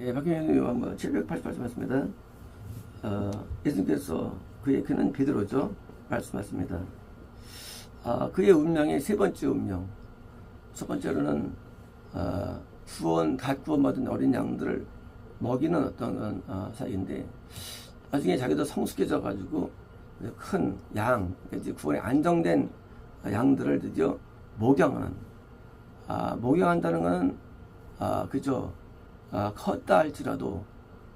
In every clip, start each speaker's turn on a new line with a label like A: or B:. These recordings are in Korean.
A: 예, 박경현 의원 뭐 788점 말씀입니다. 어, 예수님께서 그의 그는 베드로죠. 말씀하십니다. 아, 그의 운명의 세 번째 운명. 첫 번째로는 아, 구원 다 구원받은 어린 양들을 먹이는 어떤 어, 사이인데 나중에 자기도 성숙해져 가지고 큰 양, 이제 구원에 안정된 양들을 드디어 목양하는 아, 목양한다는 것은 아, 아, 컸다 할지라도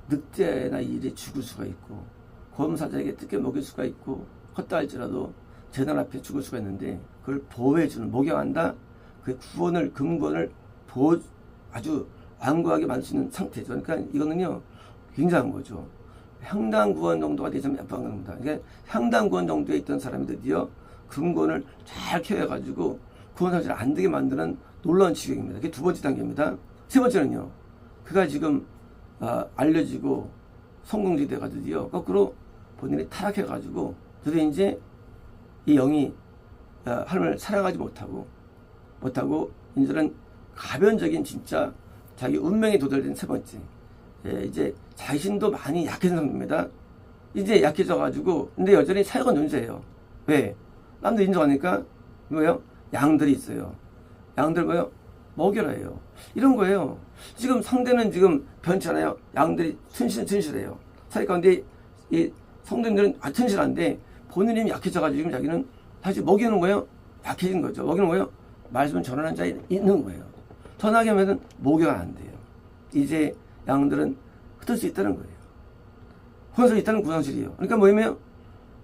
A: 늑대나 일에 죽을 수가 있고 검사자에게 뜯겨 먹일 수가 있고 컸다 할지라도 재단 앞에 죽을 수가 있는데 그걸 보호해주는 목양한다 그 구원을 근본을 보호 아주 완고하게 만들 수 있는 상태죠. 그러니까 이거는요 굉장한 거죠. 향당 구원 정도가 되자면 yap한 겁니다. 그러니까 향당 구원 정도에 있던 사람이 드디어 근본을 잘 키워가지고 구원 상태를 안 되게 만드는 놀라운 지경입니다. 그게 두 번째 단계입니다. 세 번째는요. 그가 지금 아, 알려지고 성공지 돼가지고 드디어 거꾸로 본인이 타락해가지고 드디어 이제 이 영이 아, 하나님을 사랑하지 못하고 못하고 이제는 가변적인 진짜 자기 운명에 도달된 세 번째 예, 이제 자신도 많이 약해진 상태입니다. 이제 약해져가지고 근데 여전히 사역은 존재해요. 왜? 남들 인정하니까 뭐예요? 양들이 있어요. 양들 뭐예요? 먹여라 해요. 이런 거예요. 지금 상대는 지금 변치않아요. 양들이 튼실, 튼실해요. 사회 가운데 이 성도님들은 아, 튼실한데 본인이 약해져가지고 지금 자기는 다시 먹이는 거예요. 약해진 거죠. 먹이는 거예요. 말씀을 전하는 자에 있는 거예요. 전하게 하면은 목여가 안 돼요. 이제 양들은 흩을 수 있다는 거예요. 혼수 있다는 구성실이에요. 그러니까 뭐냐면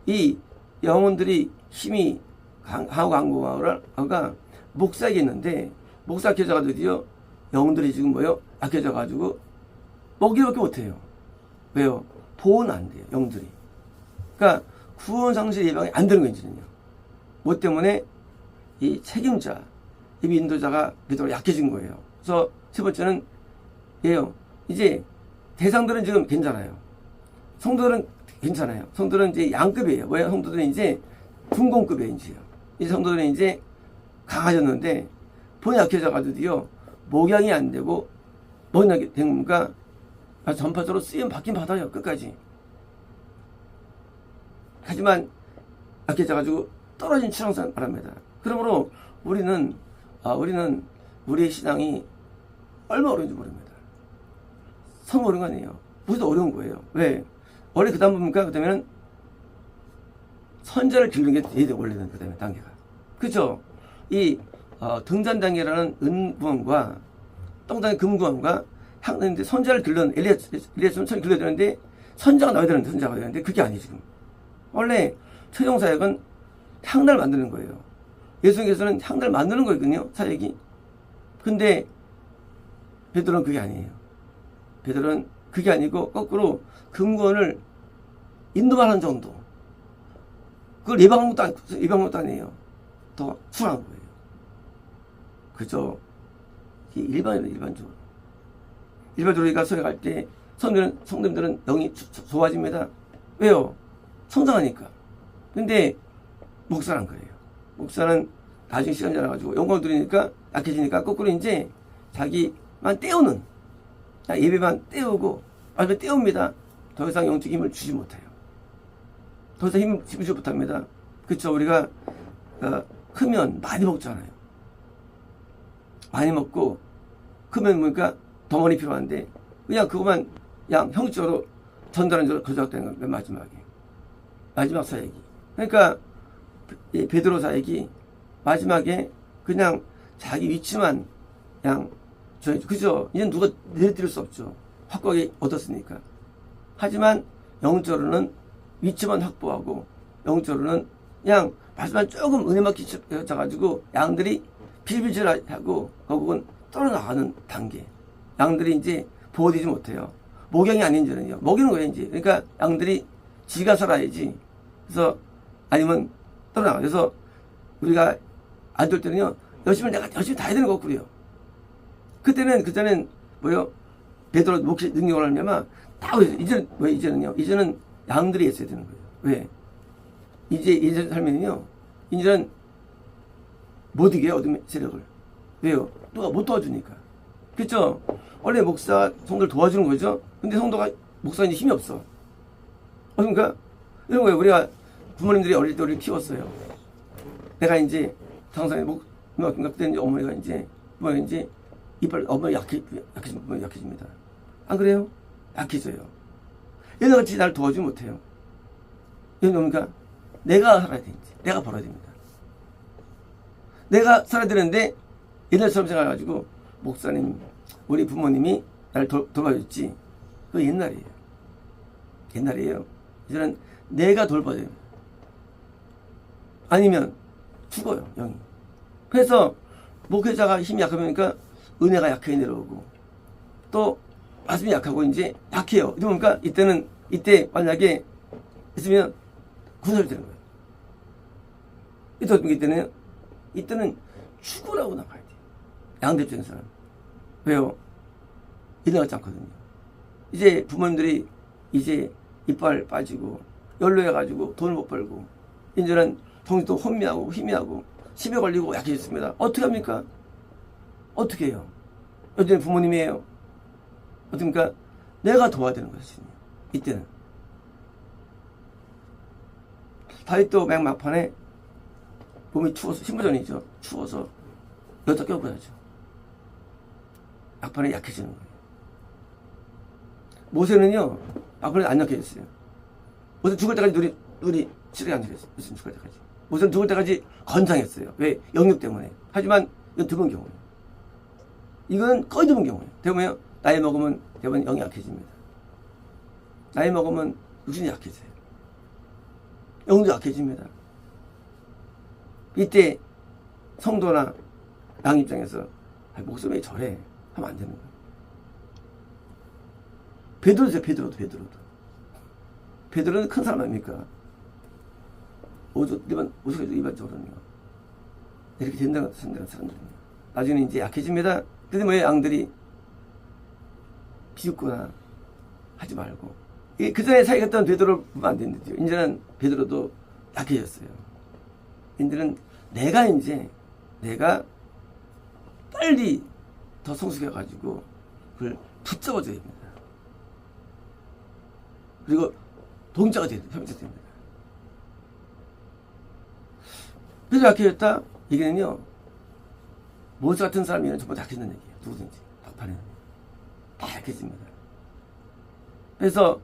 A: 이 영혼들이 힘이 강하고 강고가 목사에게 있는데 목사 약해져가 드디어 영혼들이 지금 뭐요? 약해져가지고 먹이밖에 못해요. 왜요? 보호는 안 돼요. 영들이. 그러니까 구원 상실 예방이 안 되는 거예요. 뭐 때문에 이 책임자, 이 인도자가 그대로 약해진 거예요. 그래서 세 번째는 예요. 이제 대상들은 지금 괜찮아요. 성도들은 괜찮아요. 성도들은 이제 양급이에요. 뭐예요? 성도들은 이제 군공급이에요. 이제요. 이 성도들은 이제 강해졌는데 본이 약해져가지고요. 목양이 안 되고 뭐냐 된 겁니까? 전파적으로 쓰임 받긴 받아요. 끝까지. 하지만 약해져가지고 떨어진 출렁산 바랍니다. 그러므로 우리는 아, 우리는 우리의 신앙이 얼마 어려운지 모릅니다. 성 어려운 거 아니에요. 우리도 어려운 거예요. 왜? 원래 그 다음 뭡니까? 그 다음에는 선자를 기르는 게 돼, 원래는 그 다음에 단계가. 그죠? 이, 어, 등잔 단계라는 은구원과 똥단계 금구원과 향는데 선자를 길러는 엘리야, 엘리야처럼 선 길러야 되는데 선자가 나와야 되는데 선자가 되는데 그게 아니에요, 지금. 원래 최종 사역은 향날 만드는 거예요. 예수님께서는 향날 만드는 거거든요, 사역이. 근데 베드로는 그게 아니에요. 베드로는 그게 아니고 거꾸로 금권을 인도만 하는 정도. 그걸 예방한 것도, 아니, 예방한 것도 아니에요. 더 순한 거예요. 그죠? 일반인은 일반적으로. 일반적으로 우리가 서역할 때 성도들은, 성도들은 영이 좋아집니다. 왜요? 성장하니까. 근데 목사란 거예요. 목사는 나중에 시간 지나가지고 영광을 들으니까 약해지니까 거꾸로 이제 자기만 떼우는 예배만 떼우고 말씀 떼웁니다. 더 이상 영적 힘을 주지 못해요. 더 이상 힘을 주지 못합니다. 그쵸 우리가 어, 크면 많이 먹잖아요. 많이 먹고 크면 뭐니까 덩어리 필요한데 그냥 그것만 양 전달하는 대로 거절되는 거예요. 맨 마지막에 마지막 사역이. 그러니까 이 베드로 사역이 마지막에 그냥 자기 위치만 양 저, 그죠? 이제 누가 내려뜨릴 수 없죠. 확고하게 얻었으니까. 하지만 영적으로는 위치만 확보하고 영적으로는 그냥 말씀만 조금 은혜만 끼쳐가지고 양들이 빌빌질하고 결국은 떨어나가는 단계. 양들이 이제 보호되지 못해요. 목양이 아닌 줄은요. 먹이는 거예요, 이제. 그러니까 양들이 지가 살아야지. 그래서 아니면 떨어나가. 그래서 우리가 안 될 때는요. 열심히 내가 열심히 다 해야 되는 거고요. 그때는 그때는 뭐요? 베드로 목시 능력을 하려면 다 이제 왜 이제는요? 이제는 양들이 있어야 되는 거예요. 왜? 이제 이제 살면은요. 이제는 못 이겨요 어둠의 세력을. 왜요? 누가 못 도와주니까. 그렇죠? 원래 목사 성도를 도와주는 거죠. 근데 성도가 목사님 힘이 없어. 그러니까 이런 거예요. 우리가 부모님들이 어릴 때 우리를 키웠어요. 내가 이제 당상에 목 그때 이제 어머니가 이제 부모가 이제 이빨 어머니 약해 약해지 부모님 약해집니다. 안 그래요? 약해져요. 얘네같이 날 도와주지 못해요. 이게 뭡니까? 내가 살아야 되는지 내가 벌어야 됩니다. 내가 살아야 되는데 옛날처럼 생각해가지고 목사님 우리 부모님이 나를 돌, 돌봐줬지 그거 옛날이에요. 옛날이에요. 이제는 내가 돌봐야 돼요. 아니면 죽어요, 영이. 그래서 목회자가 힘이 약하니까 은혜가 약하게 내려오고 또 말씀이 약하고 이제 약해요. 그러니까 이때는 이때 만약에 있으면 군설되는 거예요. 이때 어떤 게 이때는 이때는 죽으라고 나가야 돼요. 양대적인 사람. 왜요? 이래 같지 않거든요. 이제 부모님들이 이제 이빨 빠지고 연로해가지고 돈을 못 벌고 이제는 정신도 혼미하고 희미하고 심해 걸리고 약해졌습니다. 어떻게 합니까? 어떻게 해요? 요즘 부모님이에요. 어떻습니까? 내가 도와야 되는 것이죠. 이때는. 다윗도 맨 막판에 몸이 추워서 신부전이죠. 추워서 껴고 가야죠. 막판에 약해지는 거예요. 모세는요, 막판에 안 약해졌어요. 모세 죽을 때까지 눈이, 눈이 칠하게 안 되겠어요. 무슨 죽을 때까지. 모세는 죽을 때까지 건장했어요. 왜? 영육 때문에. 하지만 이건 드문 경우예요. 이건 거의 드문 경우예요. 대부분 나이 먹으면 대부분 영이 약해집니다. 나이 먹으면 육신이 약해져요. 영도 약해집니다. 이때 성도나 양 입장에서 아, 목숨이 왜 저래 하면 안 되는 거예요. 베드로죠 베드로도 베드로도 베드로는 큰 사람 아닙니까? 일반 오죽해도 일반적으로는요. 이렇게 된다고 생각하는 사람들은요. 나중에 이제 약해집니다. 근데 왜 양들이 비웃거나 하지 말고 그 전에 사귀었던 베드로를 보면 안 되는데요. 이제는 베드로도 약해졌어요. 이제는 내가 이제 내가 빨리 더 성숙해가지고 그걸 붙잡아줘야 됩니다. 그리고 동자가 돼야 됩니다. 그래서 약해졌다? 얘기는요, 모스 같은 사람이면 전부 다 약해진다는 얘기예요. 누구든지. 막판에는. 다 약해집니다. 그래서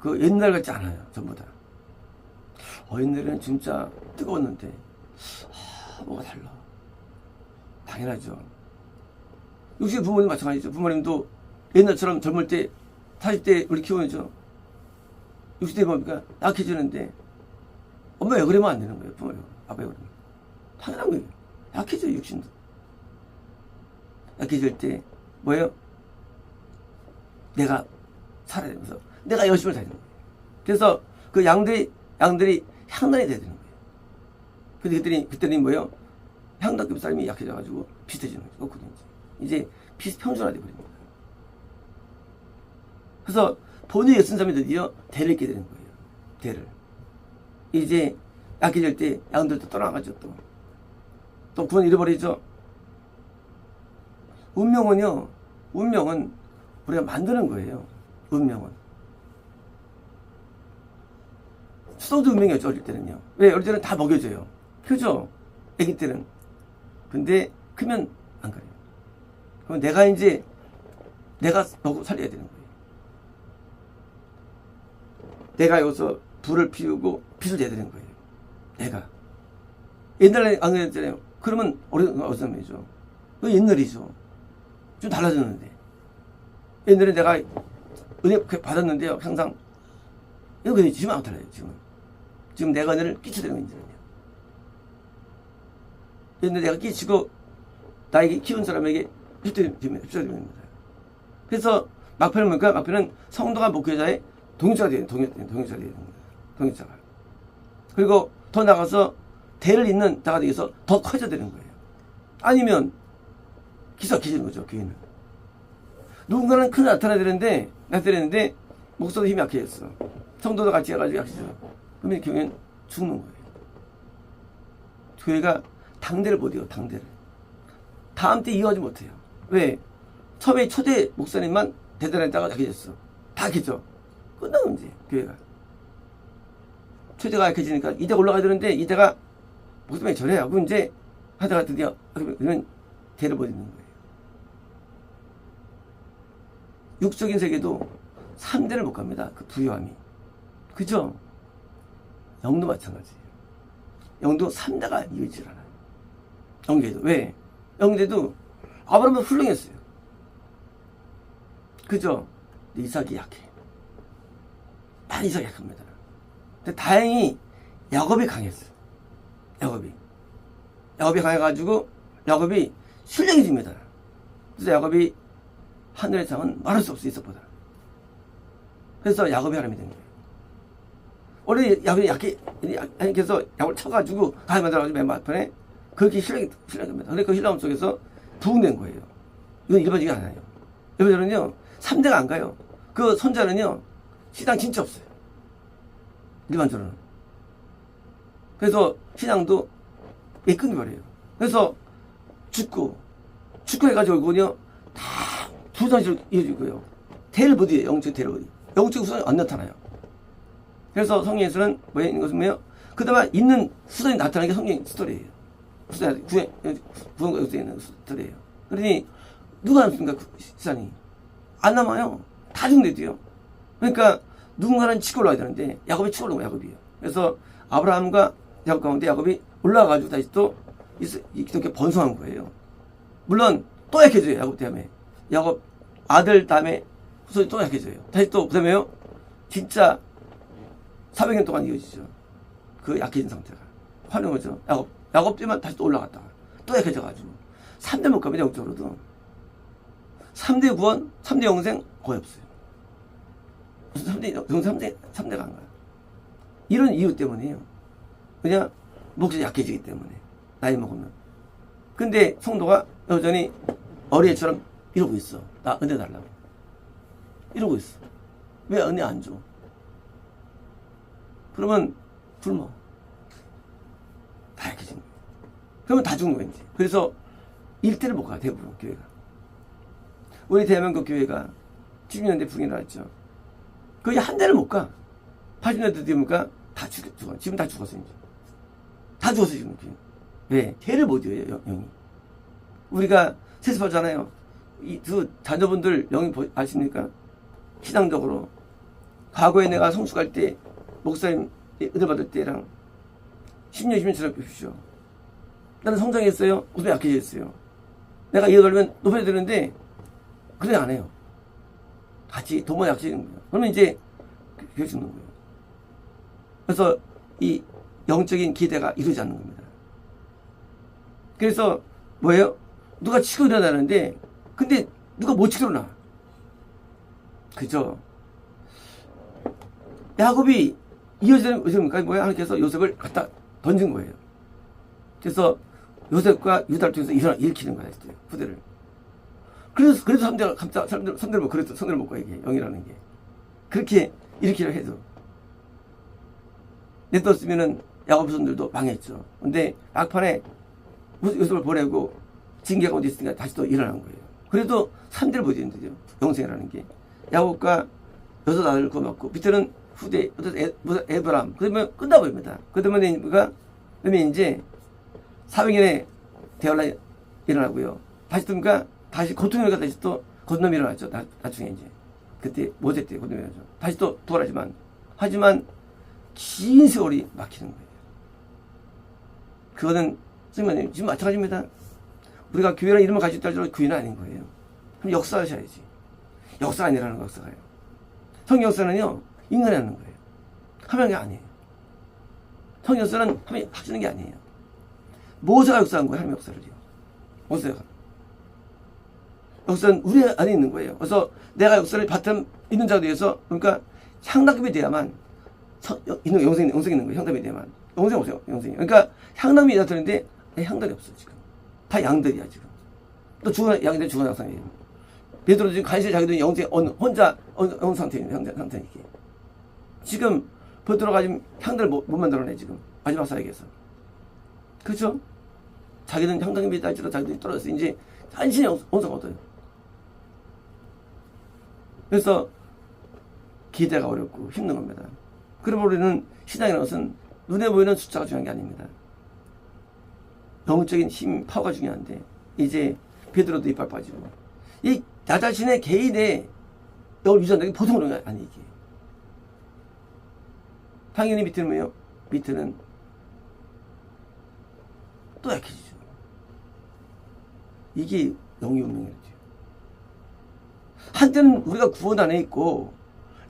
A: 그 옛날 같지 않아요. 전부 다. 어, 옛날에는 진짜 뜨거웠는데, 아, 뭐가 달라. 당연하죠. 역시 부모님 마찬가지죠. 부모님도 옛날처럼 젊을 때, 40대 우리 키워야죠. 60대 뭡니까? 약해지는데, 엄마 왜 그러면 안 되는 거예요, 부모님. 아빠 왜 그러면. 당연한 거예요. 약해져요, 육신도. 약해질 때, 뭐예요? 내가 살아야 되면서, 내가 열심히 되는 거예요. 그래서 그 양들이, 양들이 향단이 돼야 되는 거예요. 근데 그때는, 그때는 뭐예요? 향단급 삶이 약해져가지고 비슷해지는 거죠. 그렇거든요. 이제 비슷 평준화돼 버립니다. 그래서 본인이 예쓴 사람이 드디어 대를 있게 되는 거예요. 대를. 이제 약해질 때 양들도 떠나가죠 또. 또 구원 잃어버리죠. 운명은요. 운명은 우리가 만드는 거예요. 운명은. 수도도 운명이었죠. 어릴 때는요. 왜? 어릴 때는 다 먹여줘요. 크죠? 애기 때는. 근데 크면 안 그래요. 그럼 내가 이제 내가 먹고 살려야 되는 거예요. 내가 여기서 불을 피우고 빛을 내야 되는 거예요. 내가. 옛날에 안 그랬잖아요. 그러면 어린 어린이죠. 그 옛날이죠. 좀 달라졌는데. 옛날에 내가 은혜 받았는데요. 항상 이거 지금 안 달라요. 지금 지금 내가 은혜를 끼쳐드리는 거예요. 옛날에 내가 끼치고 나에게 키운 사람에게 휩쓸리면 휩쓸립니다. 그래서 막편은 뭡니까? 막편은 성도가 목회자의 동역자가 되는 동역, 동역자가 되는 겁니다. 동역자가. 그리고 더 나가서 대를 잇는 자가 되어서 더 커져야 되는 거예요. 아니면 기사해지는 거죠, 교회는. 누군가는 큰 나타나야 되는데, 나타내는데, 목사도 힘이 약해졌어. 성도도 같이 해가지고 약해져. 그러면 교회는 죽는 거예요. 교회가 당대를 못 이어, 당대를. 다음 때 이어가지 못해요. 왜? 처음에 초대 목사님만 대단했다가 약해졌어. 다 약해져. 끝나는 이제 교회가. 초대가 약해지니까 이대가 올라가야 되는데 이대가 목사님이 저래 하고 이제 하다가 드디어 그러면 대를 버리는 거예요. 육적인 세계도 3대를 못 갑니다. 그 부유함이. 그죠? 영도 마찬가지예요. 영도 3대가 이어지질 않아요. 영계도. 왜? 영계도 아브라함은 훌륭했어요. 그죠? 이삭이 약해. 많이 이삭이 약합니다. 근데 다행히 야곱이 강했어요. 야곱이. 야곱이 강해가지고 야곱이 실력이 줍니다. 그래서 야곱이 하늘의 상은 말할 수 없어 이삭보다. 그래서 야곱이 하나님이 된 거예요. 원래 야곱이 약해, 하나님께서 야곱을 쳐가지고 가야 만들어가지고 맨 앞편에 그렇게 실력이, 실력입니다. 근데 그 신랑 속에서 부흥된 거예요. 이건 일반적이 아니에요. 일반적으로는요, 3대가 안 가요. 그 손자는요, 신앙 진짜 없어요. 일반적으로는. 그래서 신앙도 예 끊겨버려요. 그래서 죽고, 죽고 해가지고 결국은요, 다 부산시로 이어지고요. 이어요. 영적 이어요. 영적 후손이 안 나타나요. 그래서 성경에서는 뭐 있는 것은 뭐예요? 그다음에 있는 후손이 나타나는 게 성경 스토리예요. 후손 구원 구원과 역사에 있는 스토리예요. 그러니 누가 남습니까? 그 시산이 안 남아요. 다 죽는데도요. 그러니까 누군가는 치고 올라가야 되는데 야곱이 치고 올라가 야곱이에요. 그래서 아브라함과 야곱 가운데 야곱이 올라가가지고 다시 또 이렇게 번성한 거예요. 물론 또 약해져요. 야곱 때문에 야곱 아들 다음에 후손이 또 약해져요. 다시 또 그다음에요. 진짜 400년 동안 이어지죠. 그 약해진 상태가. 화는 거죠. 야곱, 야곱 때만 다시 또 올라갔다가 또 약해져가지고. 3대 못 갑니다, 영적으로도. 3대 구원, 3대 영생 거의 없어요. 무슨 3대, 영생 3대, 3대가 안 가요. 이런 이유 때문이에요. 그냥 목이 약해지기 때문에. 나이 먹으면. 근데 성도가 여전히 어린애처럼 이러고 있어. 나 은혜 달라고. 이러고 있어. 왜 은혜 안 줘? 그러면 굶어. 다 약해진 거예요. 그러면 다 죽는 거예요, 이제. 그래서 일대를 못 가요, 대부분 교회가. 우리 대한민국 교회가 70년대 붕이 나왔죠. 거의 한 대를 못 가. 80년대 되니까 다 죽, 죽어. 지금 다 죽었어, 이제. 다 죽었어, 지금. 왜? 대를 못 이어요, 영- 영이. 우리가 세습하잖아요. 이 두 자녀분들 영이 보- 아십니까? 신앙적으로. 과거에 내가 갈 때, 목사님 은혜 받을 때랑 10년, 20년 지나보십시오. 나는 성장했어요. 무슨 약해졌어요. 내가 이어가려면 높여야 되는데, 그래 안 해요. 같이 도모 약해지는 거예요. 그러면 이제 교회 죽는 거예요. 그래서 이 영적인 기대가 이루어지지 않는 겁니다. 그래서 뭐예요? 누가 치고 일어나는데, 근데 누가 못 치고 일어나. 그죠? 야곱이 이어지는? 뭐야? 하나님께서 요셉을 갖다 던진 거예요. 그래서 요셉과 유다를 통해서 일어나, 일으키는 거야, 이제 후대를. 그래서, 그래서 감자, 사람들, 손들을 못, 그래서 손들을 못 가, 이게, 영이라는 게. 그렇게 일으키려 해도. 냅뒀으면은 야곱 손들도 망했죠. 근데 막판에 요셉을 보내고 징계가 어디 있으니까 다시 또 일어난 거예요. 그래도 삼대를 못 이는데요. 영생이라는 게. 야곱과 여섯 아들을 거먹고 밑에는 후대, 에, 무슨 에브람. 그러면 끝나버립니다. 그러면 뭐가, 그러면 이제 400년에 대열라 일어나고요. 다시 또 다시 고통을 다시 또 건너면 일어났죠. 나, 나중에 이제. 그때 모세 때 건너면 일어나죠. 다시 또 부활하지만, 하지만 긴 세월이 막히는 거예요. 그거는 선생님 지금 마찬가지입니다. 우리가 교회라는 이름을 가지고 있다고 교회는 아닌 거예요. 그럼 역사하셔야지. 역사가 아니라는 거 역사가요. 성경 역사는요, 인간이 하는 거예요. 게 아니에요. 성경 역사는 하면 하시는 게 아니에요. 모세가 역사한 거예요, 하나님 역사를요. 모세가. 역사는 우리 안에 있는 거예요. 그래서 내가 역사를 바탕 있는 자에 대해서, 그러니까 향락급이 돼야만, 영생, 영생 있는 거예요. 향답이 돼야만. 영생 없어요, 영생이. 그러니까 향남이 나타나는데, 향답이 없어, 지금. 다 양들이야, 지금. 또 죽은, 양들 죽은 양상이에요. 베드로 지금 간신히 자기도 영생, 혼자, 어느 상태인 상태, 상태니까. 지금, 베드로가 지금 향들 못, 못 만들어내, 지금. 마지막 사역에서. 그죠? 자기는 믿다 할지라도 자기들이 떨어졌어. 이제 영- 원성 얻어요. 그래서 기대가 어렵고 힘든 겁니다. 그러면 우리는 신앙이라는 것은 눈에 보이는 숫자가 중요한 게 아닙니다. 영적인 힘, 파워가 중요한데 이제 베드로도 이빨 빠지고 이 나 자신의 개인의 영을 유지한다는 게 보통 그런 게. 이게. 당연히 밑에는 뭐예요? 밑에는 또 약해지죠. 이게 영이 운명이죠. 한때는 우리가 구원 안에 있고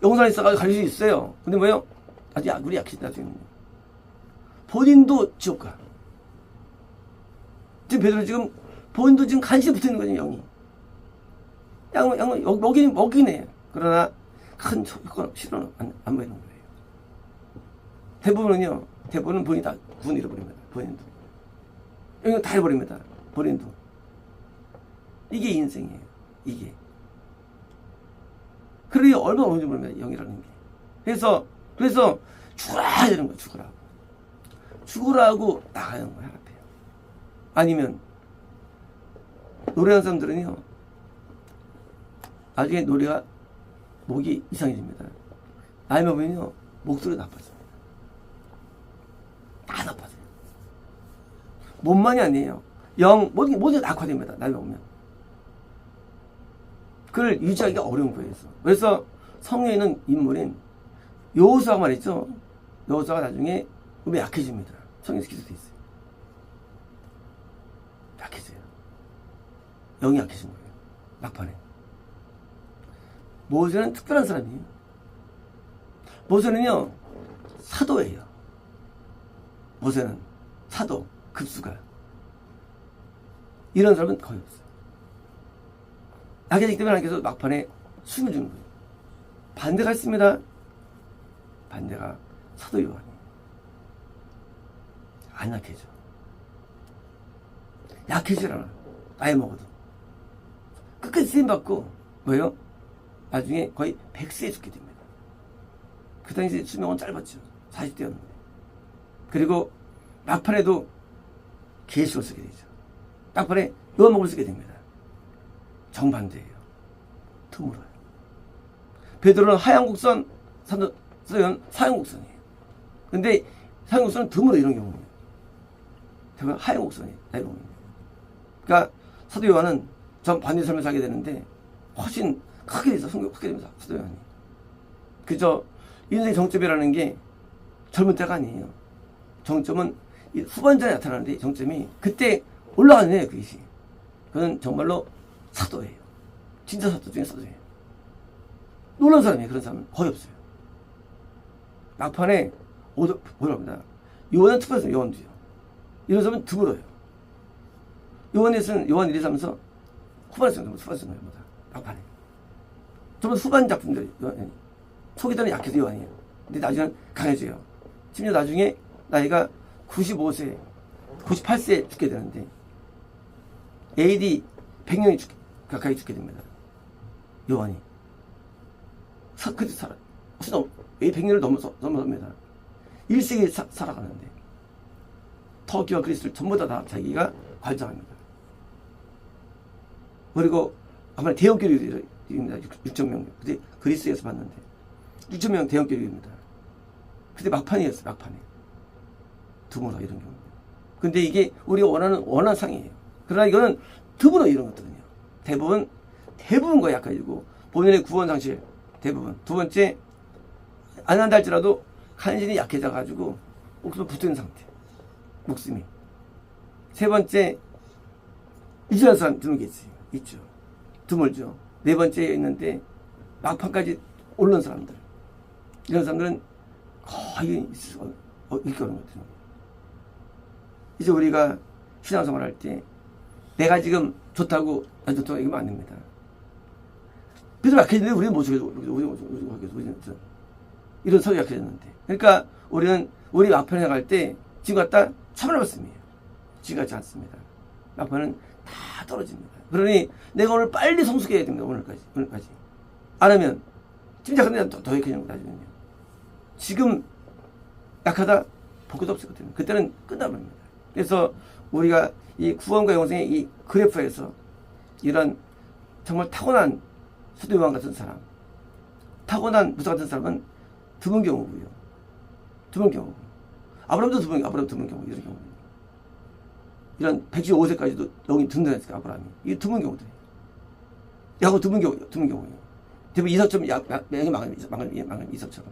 A: 영산 있어가지고 갈수 있어요. 근데 뭐예요? 아주 약, 우리 약해진다 지금. 본인도 지옥 가. 지금 베드로 지금 본인도 지금 간신히 붙어 있는 거죠 영이. 양, 양, 먹- 먹이는 먹이네. 그러나 큰 효과는 실현은 안, 안 보이는 거예요. 대부분은요, 대부분은 본인이 다 구원 잃어버립니다. 본인도. 이거 다 잃어버립니다. 본인도. 이게 인생이에요. 이게. 그러니 얼마나 어려운지 모릅니다. 영이라는 게. 그래서, 그래서 죽어라! 이러는 거예요. 죽어라. 죽으라고 나가는 거야, 앞에. 아니면, 노래하는 사람들은요, 나중에 노래가, 목이 이상해집니다. 나이 먹으면요, 목소리가 나빠져요. 다 나빠져요. 몸만이 아니에요. 영, 모든, 게- 모든 게 낙화됩니다. 나이 먹으면. 그걸 유지하기가 어려운 거예요. 그래서. 성령에 있는 인물인 여호수아가 말했죠. 여호수아가 나중에 몸이 약해집니다. 성령에서 기도돼 있어요. 약해져요. 영이 약해진 거예요. 막판에. 모세는 특별한 사람이에요. 모세는요, 사도예요. 모세는 사도, 급수가. 이런 사람은 거의 없어요. 약해지기 때문에 하나님께서 막판에 숨겨주는 거예요. 반대가 있습니다. 반대가 사도 요한이. 안 약해져. 약해질 않아. 나이 먹어도. 끝까지 쓰임받고, 뭐예요? 나중에 거의 100세에 죽게 됩니다. 그 당시 수명은 짧았죠. 40대였는데. 그리고 막판에도 계시를 쓰게 되죠. 막판에 요한복음을 쓰게 됩니다. 정반대예요. 드물어요. 베드로는 하얀국선, 사도, 사도연 사양국선이에요. 근데 사양국선은 드물어 이런 경우는. 대부분 하얀국선이에요. 나이보면. 그러니까 사도 요한은 전 반대 삶을 살게 되는데 훨씬 크게 돼서 성격 크게 됩니다. 사도 요한이. 그저 인생 정점이라는 게 젊은 때가 아니에요. 정점은 이 후반전에 나타나는데 정점이 그때 올라가는 애예요. 그것이. 그건 정말로 사도예요. 진짜 사도 중에 사도예요. 놀란 사람이에요. 그런 사람은 거의 없어요. 막판에 오더 뭐랍니다. 요한은 특별해서 요한도요. 이런 사람은 드물어요. 요한에서는 요한 1, 2, 3서 후반에 쓰는. 후반에 쓰는 거예요. 막판에. 정말 후반 작품들 요한이. 초기 때는 약해서 요한이에요. 근데 나중에는 강해져요. 심지어 나중에 나이가 95세, 98세에 죽게 되는데 AD 100년이 죽, 가까이 죽게 됩니다. 요한이. 사, 그때 살아. 넘, 왜 100년을 넘어서, 넘어섭니다. 1세기 사, 살아가는데. 터키와 그리스를 전부 다, 다 자기가 관장합니다. 그리고 아마 대형교류입니다. 6천 명. 그때 그리스에서 봤는데 6천 명 대형교류입니다. 그때 막판이었어요. 막판에. 드물어 이런 경우. 근데 이게 우리가 원하는 원한 상이에요. 그러나 이거는 드물어 이런 것들은요. 대부분 대부분 거의 약해지고 본인의 구원 상실 대부분. 두 번째 안 한다 할지라도 간신히 약해져 가지고 목숨 붙은 상태. 목숨이. 세 번째 이주한 사람 드물겠지. 있죠. 드물죠. 네 번째에 있는데 막판까지 오른 사람들. 이런 사람들은 거의 있을 수 없- 어, 이렇게 어려운 것들은. 이제 우리가 신앙생활 할 때 내가 지금 좋다고 안 좋다고 얘기하면 안 됩니다. 그래도 약해졌는데 우리는 못 우리 우리는 이런 서로 약해졌는데. 그러니까 우리는 우리 막판에 나갈 때 지금 갖다 참을었습니다. 지금 같지 않습니다. 막판은 다 떨어집니다. 그러니 내가 오늘 빨리 성숙해야 됩니다. 오늘까지 오늘까지 안 하면 침착한데 더, 더 약해지는 거 나중에는요. 지금 약하다 복구도 같아요. 그때는 끝나버립니다. 그래서 우리가 이 구원과 영생의 이 그래프에서 이런 정말 타고난 수도요한 같은 사람 타고난 무사 같은 사람은 드문 경우고요. 드문 경우. 아브라함도 드문 아브라함 드문 경우 이런 경우. 이런 115세까지도 영이 든든했으니까 아브라함이 이게 드문 경우들이에요. 야고 드문 경우 드문 경우예요. 대부분 이삭처럼 야, 야, 명이 망한 망한 망한 이삭처럼.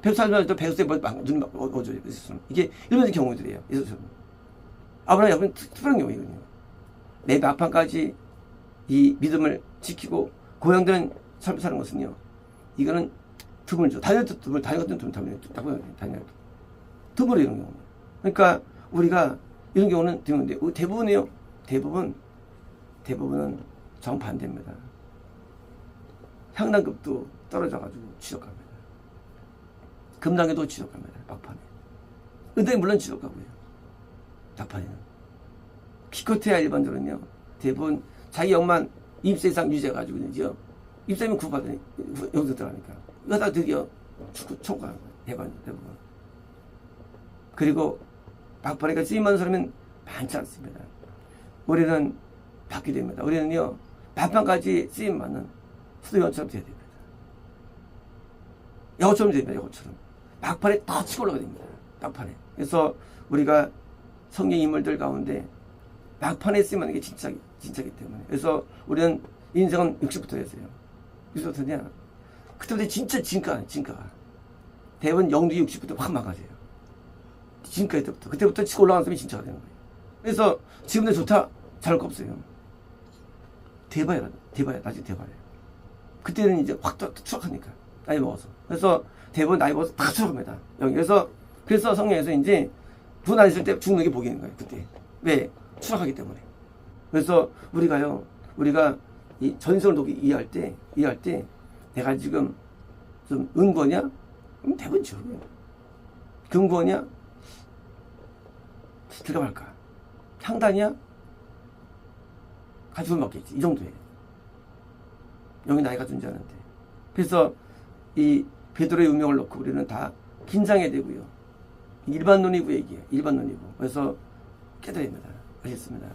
A: 백수 살면 또 백수에 뭐 망, 눈이 막 어져 있었어. 이게 이런 경우들이에요. 이삭처럼. 아브라함이 특- 특별한 경우이거든요. 내 막판까지 이 믿음을 지키고 고향되는 삶을 사는 것은요. 이거는 드물죠. 다이어트 드물, 다이어트 드물, 다이어트, 다이어트. 드물어 이런 경우. 그러니까 우리가 이런 경우는 드문데 대부분이요. 대부분 대부분은 정반대입니다. 향단급도 떨어져가지고 취업갑니다. 금당에도 취업갑니다. 막판에. 은당에 물론 취업가고요. 막판에는. 기껏해야 일반적으로는요. 대부분 자기 역만 입세 이상 유지해가지고는요. 입사면 구받으니 여기서 들어가니까. 이러다 드디어 축구 총괄하는 거예요. 대부분. 그리고 막판에 쓰임받는 사람은 많지 않습니다. 우리는 받게 됩니다. 우리는요, 막판까지 쓰임받는 수도원처럼 돼야 됩니다. 여우처럼 됩니다, 여우처럼. 막판에 더 치고 올라가야 됩니다. 막판에. 그래서 우리가 성경 인물들 가운데 막판에 쓰임하는 게 진짜, 진짜기 때문에. 그래서 우리는 인생은 60부터 했어요. 60부터냐? 그때부터 진짜 진가, 진가가. 대부분 영도 60부터 확 망가져요. 지금까지 때부터. 그때부터 치고 올라가는 사람이 진짜가 되는 거예요. 그래서 지금도 좋다? 잘할 거 없어요. 대봐야, 대봐야, 나중에 대봐야. 그때는 이제 확 추락하니까. 나이 먹어서. 그래서 대부분 나이 먹어서 다 추락합니다. 여기. 그래서, 그래서 성경에서 이제 분안 있을 때 죽는 게 있는 거예요. 그때. 왜? 추락하기 때문에. 그래서 우리가요, 우리가 이 전설을 놓고 이해할 때, 이해할 때 내가 지금 좀 은거냐? 그럼 대부분 지옥이에요. 금거냐? 들어갈까? 상단이야? 가지고 먹겠지. 이 정도예요. 여기 나이가 존재하는데. 그래서 이 베드로의 운명을 놓고 우리는 다 긴장해야 되고요. 일반 논이고 얘기예요. 일반 논이고. 그래서 깨달아야 됩니다. 알겠습니다.